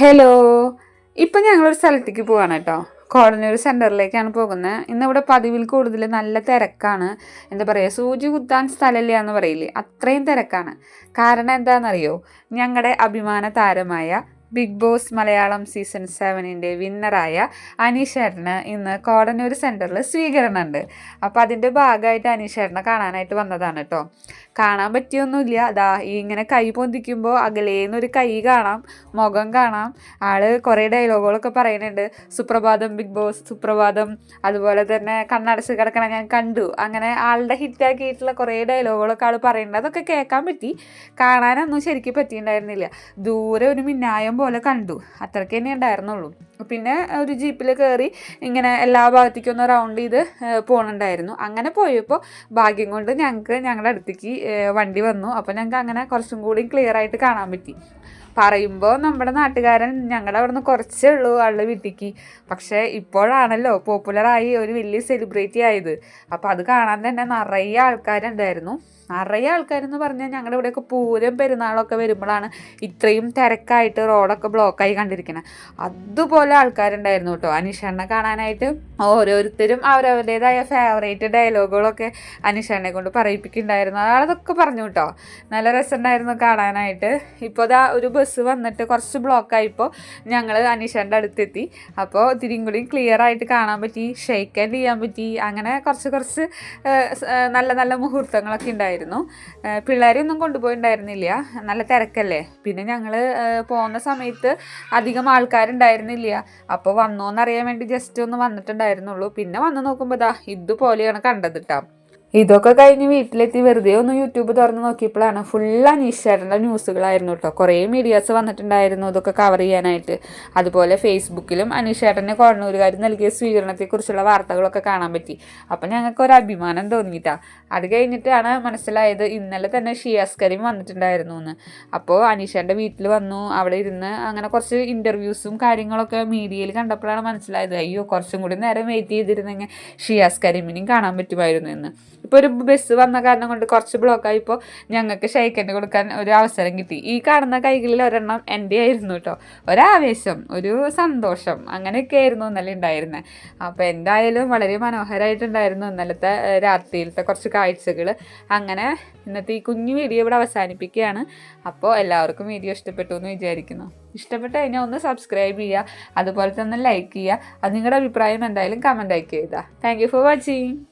Hello ഇപ്പം ഞങ്ങളൊരു സ്ഥലത്തേക്ക് പോവാണ് കേട്ടോ. കോടന്നൂർ സെന്ററിലേക്കാണ് പോകുന്നത് ഇന്നിവിടെ പതിവിൽ കൂടുതൽ നല്ല തിരക്കാണ്. എന്താ പറയുക സൂചി കുത്താൻ സ്ഥലമില്ല എന്ന് പറയില്ലേ? അത്രയും തിരക്കാണ്. കാരണം എന്താണെന്നറിയോ? ഞങ്ങളുടെ അഭിമാന താരമായ ബിഗ് ബോസ് മലയാളം സീസൺ സെവനിന്റെ വിന്നറായ അനീഷേട്ടന് ഇന്ന് കോടന്നൂർ സെന്ററിൽ സ്വീകരണമുണ്ട് അപ്പോൾ അതിന്റെ ഭാഗമായിട്ട് അനീഷേട്ടനെ കാണാനായിട്ട് വന്നതാണ് കേട്ടോ കാണാൻ പറ്റിയൊന്നുമില്ല. അതാ ഇങ്ങനെ കൈ പൊന്തിക്കുമ്പോൾ അകലേന്നൊരു കൈ കാണാം മുഖം കാണാം. ആൾ കുറേ ഡയലോഗുകളൊക്കെ പറയുന്നുണ്ട്. സുപ്രഭാതം ബിഗ് ബോസ് സുപ്രഭാതം അതുപോലെ തന്നെ കണ്ണടച്ച് കിടക്കണ ഞാൻ കണ്ടു. അങ്ങനെ ആളുടെ ഹിറ്റാക്കിയിട്ടുള്ള കുറേ ഡയലോഗുകളൊക്കെ ആൾ പറയുന്നുണ്ട്. അതൊക്കെ കേൾക്കാൻ പറ്റി. കാണാനൊന്നും ശരിക്കും പറ്റിയിട്ടുണ്ടായിരുന്നില്ല. ദൂരെ ഒരു മിന്നായം പോലെ കണ്ടു. അത്രയ്ക്ക് തന്നെ ഉണ്ടായിരുന്നുള്ളൂ. പിന്നെ ഒരു ജീപ്പിൽ കയറി ഇങ്ങനെ എല്ലാ ഭാഗത്തേക്കും ഒന്ന് റൗണ്ട് ചെയ്ത് പോകണുണ്ടായിരുന്നു അങ്ങനെ പോയപ്പോൾ ഭാഗ്യം കൊണ്ട് ഞങ്ങൾക്ക് ഞങ്ങളുടെ അടുത്തേക്ക് വണ്ടി വന്നു. അപ്പോൾ ഞങ്ങൾക്ക് അങ്ങനെ കുറച്ചും കൂടി ക്ലിയർ ആയിട്ട് കാണാൻ പറ്റി. പറയുമ്പോൾ നമ്മുടെ നാട്ടുകാരൻ ഞങ്ങളുടെ അവിടെ നിന്ന് കുറച്ചേ ഉള്ളൂ ആളുടെ വീട്ടിലേക്ക് പക്ഷേ ഇപ്പോഴാണല്ലോ പോപ്പുലറായി ഒരു വലിയ സെലിബ്രിറ്റി ആയത്. അപ്പോൾ അത് കാണാൻ തന്നെ നിറയെ ആൾക്കാരുണ്ടായിരുന്നു. നിറയെ ആൾക്കാരെന്ന് പറഞ്ഞാൽ ഞങ്ങളുടെ ഇവിടെയൊക്കെ പൂരം പെരുന്നാളൊക്കെ വരുമ്പോഴാണ് ഇത്രയും തിരക്കായിട്ട് റോഡൊക്കെ ബ്ലോക്കായി കണ്ടിരിക്കുന്നത് അതുപോലെ ആൾക്കാരുണ്ടായിരുന്നു കേട്ടോ. അനീഷണ്ണെ കാണാനായിട്ട് ഓരോരുത്തരും അവരവരുടേതായ ഫേവറേറ്റ് ഡയലോഗുകളൊക്കെ അനീഷണ്ണെ കൊണ്ട് പറയിപ്പിക്കുന്നുണ്ടായിരുന്നു. അതൊക്കെ പറഞ്ഞു കേട്ടോ. നല്ല രസമുണ്ടായിരുന്നു കാണാനായിട്ട്. ഇപ്പോൾ ഇതാ ഒരു ബസ് വന്നിട്ട് കുറച്ച് ബ്ലോക്കായപ്പോൾ ഞങ്ങൾ അനീഷന്റെ അടുത്തെത്തി. അപ്പോൾ ഇത്തിരിയും കൂടി ക്ലിയർ ആയിട്ട് കാണാൻ പറ്റി ഷെയ്ക്ക് ഹാൻഡ് ചെയ്യാൻ പറ്റി അങ്ങനെ കുറച്ച് കുറച്ച് നല്ല നല്ല മുഹൂർത്തങ്ങളൊക്കെ ഉണ്ടായിരുന്നു പിള്ളേരെയൊന്നും കൊണ്ടുപോയിട്ടുണ്ടായിരുന്നില്ല നല്ല തിരക്കല്ലേ? പിന്നെ ഞങ്ങൾ പോകുന്ന സമയത്ത് അധികം ആൾക്കാരുണ്ടായിരുന്നില്ല. അപ്പോൾ വന്നോന്നറിയാൻ വേണ്ടി ജസ്റ്റ് ഒന്ന് വന്നിട്ടുണ്ടായിരുന്നുള്ളൂ. പിന്നെ വന്ന് നോക്കുമ്പോൾ ഇതാ ഇതുപോലെയാണ് കണ്ടത് കേട്ടോ ഇതൊക്കെ കഴിഞ്ഞ് വീട്ടിലെത്തി. വെറുതെ ഒന്ന് യൂട്യൂബ് തുറന്ന് നോക്കിയപ്പോഴാണ് ഫുൾ അനീഷ് ചേട്ടന്റെ ന്യൂസുകളായിരുന്നു കേട്ടോ. കുറേ മീഡിയാസ് വന്നിട്ടുണ്ടായിരുന്നു ഇതൊക്കെ കവർ ചെയ്യാനായിട്ട്. അതുപോലെ ഫേസ്ബുക്കിലും അനീഷ് ചേട്ടനെ കോടന്നൂരുകാർ നൽകിയ സ്വീകരണത്തെക്കുറിച്ചുള്ള വാർത്തകളൊക്കെ കാണാൻ പറ്റി. അപ്പം ഞങ്ങൾക്ക് ഒരു അഭിമാനം തോന്നിയിട്ടാ. അത് കഴിഞ്ഞിട്ടാണ് മനസ്സിലായത് ഇന്നലെ തന്നെ ഷിയാസ് കരീം വന്നിട്ടുണ്ടായിരുന്നു എന്ന്. അപ്പോൾ അനീഷേട്ടന്റെ വീട്ടിൽ വന്നു. അവിടെ ഇരുന്ന് അങ്ങനെ കുറച്ച് ഇന്റർവ്യൂസും കാര്യങ്ങളൊക്കെ മീഡിയയിൽ കണ്ടപ്പോഴാണ് മനസ്സിലായത്. അയ്യോ കുറച്ചും കൂടി നേരം വെയിറ്റ് ചെയ്തിരുന്നെങ്കിൽ ഷിയാസ് കരീമിനെയും കാണാൻ പറ്റുമായിരുന്നു എന്ന്. ഇപ്പോൾ ഒരു ബസ് വന്ന കാരണം കൊണ്ട് കുറച്ച് ബ്ലോക്കായപ്പോൾ ഞങ്ങൾക്ക് ഷെയ്ക്കന്റെ കൊടുക്കാൻ ഒരു അവസരം കിട്ടി. ഈ കാണുന്ന കൈകളിൽ ഒരെണ്ണം എന്റെ ആയിരുന്നു കേട്ടോ ഒരാവേശം ഒരു സന്തോഷം അങ്ങനെയൊക്കെ ആയിരുന്നു ഇന്നലെ ഉണ്ടായിരുന്നത് അപ്പോൾ എന്തായാലും വളരെ മനോഹരമായിട്ടുണ്ടായിരുന്നു ഇന്നലത്തെ രാത്രിയിലത്തെ കുറച്ച് കാഴ്ചകൾ അങ്ങനെ ഇന്നത്തെ ഈ കുഞ്ഞു വീഡിയോ ഇവിടെ അവസാനിപ്പിക്കുകയാണ്. അപ്പോൾ എല്ലാവർക്കും വീഡിയോ ഇഷ്ടപ്പെട്ടു എന്ന് വിചാരിക്കുന്നു. ഇഷ്ടപ്പെട്ട് കഴിഞ്ഞാൽ ഒന്ന് സബ്സ്ക്രൈബ് ചെയ്യുക അതുപോലെ തന്നെ ലൈക്ക് ചെയ്യുക. അത് നിങ്ങളുടെ അഭിപ്രായം എന്തായാലും കമന്റ് അയക്കുക താങ്ക് യു ഫോർ വാച്ചിങ്